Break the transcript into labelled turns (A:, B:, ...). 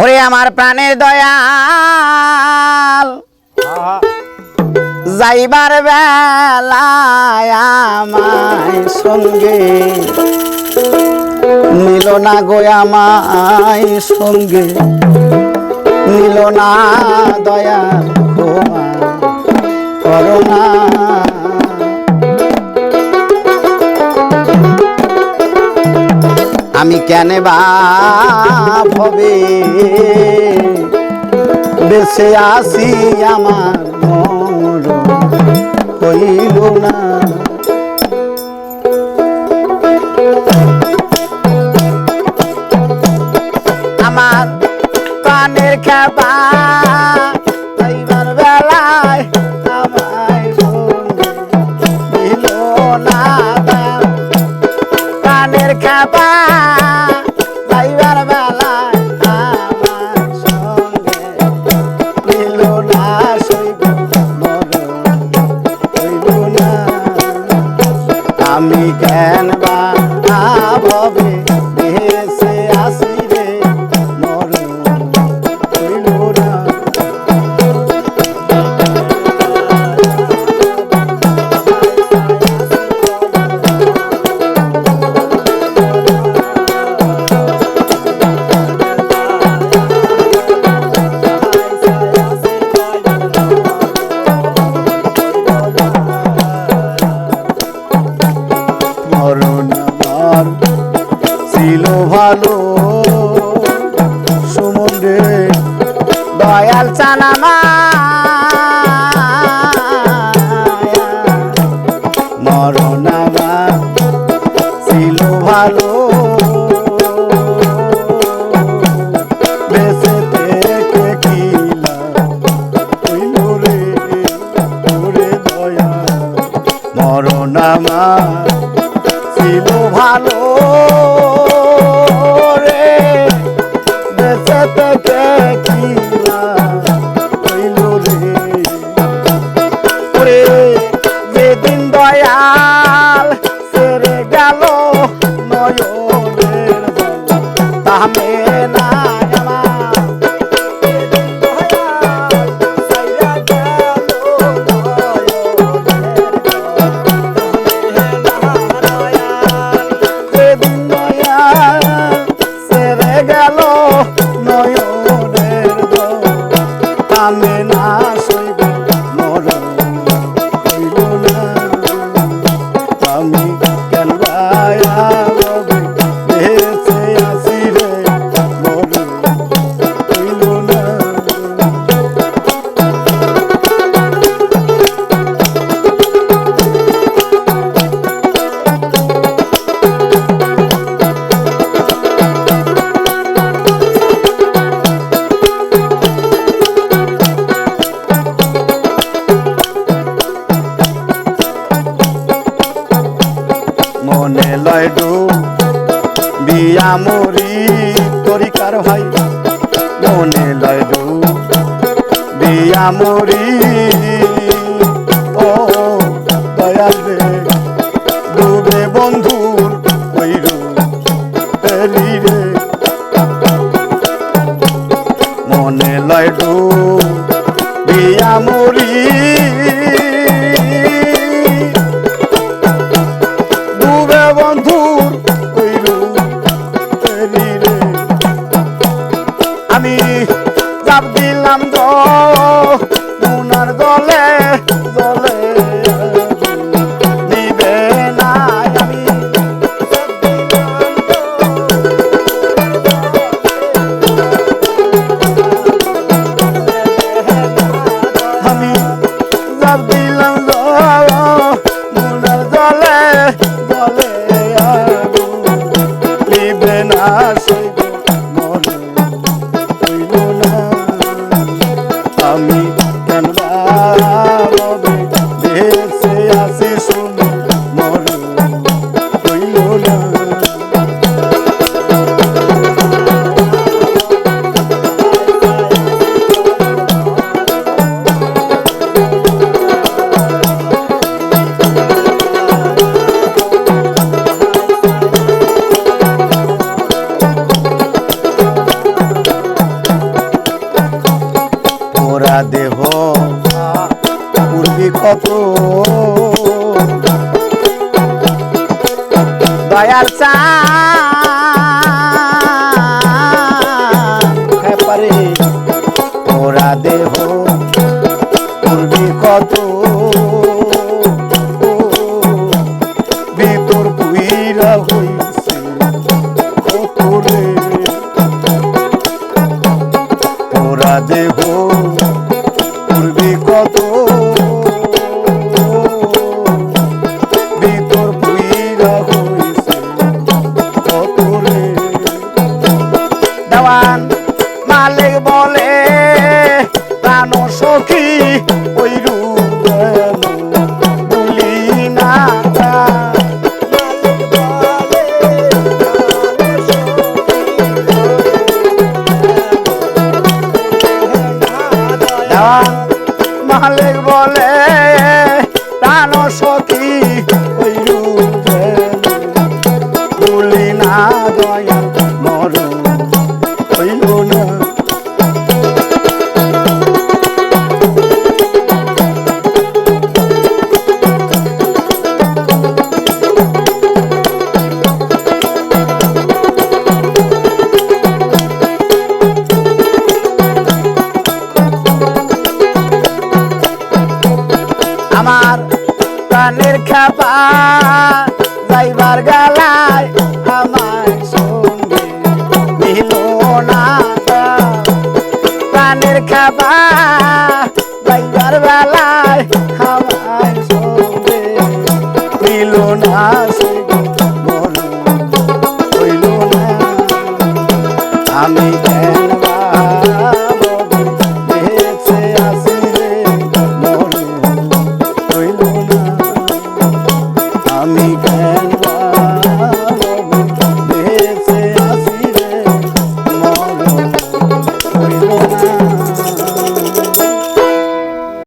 A: ওরে আমার প্রাণের দয়াল। যাইবার বেলায় আমায় সঙ্গে নিল না গো আমায় সঙ্গে নিল না দয়াল করোনা আমি কেন বা ভবে? বেঁচে আসি আমার মর হইল না। আমার প্রাণের খাবা খাবা আমি ভালো। সমুদ্রে দয়াল চানামা মরণ আমার ছিল ভালো। রে মরণ আমার ছিল ভালো। গেল নয়নের লয় ডু বিয়া মরি তরিকার ভাই? মনে লয় ডু বিয়া মরি, ও, দয়াল রে। ডুবে কইরু রে। মনে লয় ডু ওরা দেহ পূর্বী কত? দয়ার চা। পারে। ওরা দেহ পূর্বী কত? ভিতর মালিক বলে, প্রাণ সখী ওই রূপ না মালিক বলে, প্রাণ সখী ওই রূপ না দয়া যাইবার গালায় আমার সঙ্গে মিল না প্রাণের খাপা যাইবার বেলায় আমার সঙ্গে মিল না